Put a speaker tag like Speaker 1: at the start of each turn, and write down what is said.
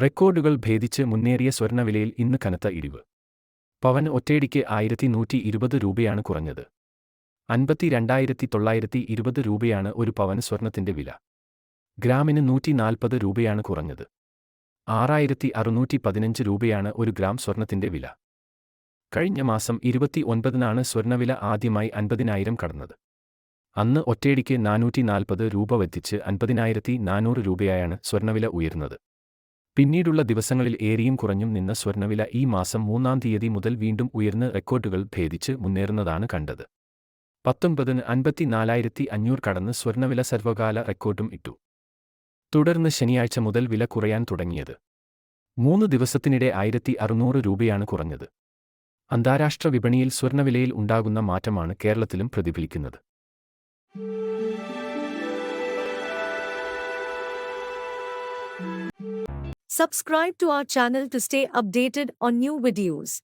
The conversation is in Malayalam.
Speaker 1: റെക്കോർഡുകൾ ഭേദിച്ച് മുന്നേറിയ സ്വർണവിലയിൽ ഇന്ന് കനത്ത ഇടിവ്. പവൻ ഒറ്റയടിക്ക് ആയിരത്തി നൂറ്റി ഇരുപത് രൂപയാണ് കുറഞ്ഞത്. അൻപത്തി രണ്ടായിരത്തി തൊള്ളായിരത്തി ഇരുപത് രൂപയാണ് ഒരു പവൻ സ്വർണത്തിന്റെ വില. ഗ്രാമിന് നൂറ്റി നാൽപ്പത് രൂപയാണ് കുറഞ്ഞത്. ആറായിരത്തി അറുന്നൂറ്റി പതിനഞ്ച് രൂപയാണ് ഒരു ഗ്രാം സ്വർണത്തിന്റെ വില. കഴിഞ്ഞ മാസം ഇരുപത്തി ഒൻപതിനാണ് സ്വർണവില ആദ്യമായി അൻപതിനായിരം കടന്നത്. അന്ന് ഒറ്റയടിക്ക് നാനൂറ്റി നാൽപ്പത് രൂപ വെത്തിച്ച് അൻപതിനായിരത്തി നാനൂറ് രൂപയായാണ് സ്വർണവില ഉയർന്നത്. പിന്നീടുള്ള ദിവസങ്ങളിൽ ഏറിയും കുറഞ്ഞും നിന്ന സ്വർണവില ഈ മാസം മൂന്നാം തീയതി മുതൽ വീണ്ടും ഉയർന്ന് റെക്കോർഡുകൾ ഭേദിച്ച് മുന്നേറുന്നതാണ് കണ്ടത്. പത്തൊൻപതിന് അൻപത്തിനാലായിരത്തി അഞ്ഞൂറ് കടന്ന് സ്വർണവില സർവകാല റെക്കോർഡും ഇട്ടു. തുടർന്ന് ശനിയാഴ്ച മുതൽ വില കുറയാൻ തുടങ്ങിയത്. മൂന്ന് ദിവസത്തിനിടെ ആയിരത്തി അറുന്നൂറ് രൂപയാണ് കുറഞ്ഞത്. അന്താരാഷ്ട്ര വിപണിയിൽ സ്വർണവിലയിൽ ഉണ്ടാകുന്ന മാറ്റമാണ് കേരളത്തിലും പ്രതിഫലിക്കുന്നത്.
Speaker 2: Subscribe to our channel to stay updated on new videos.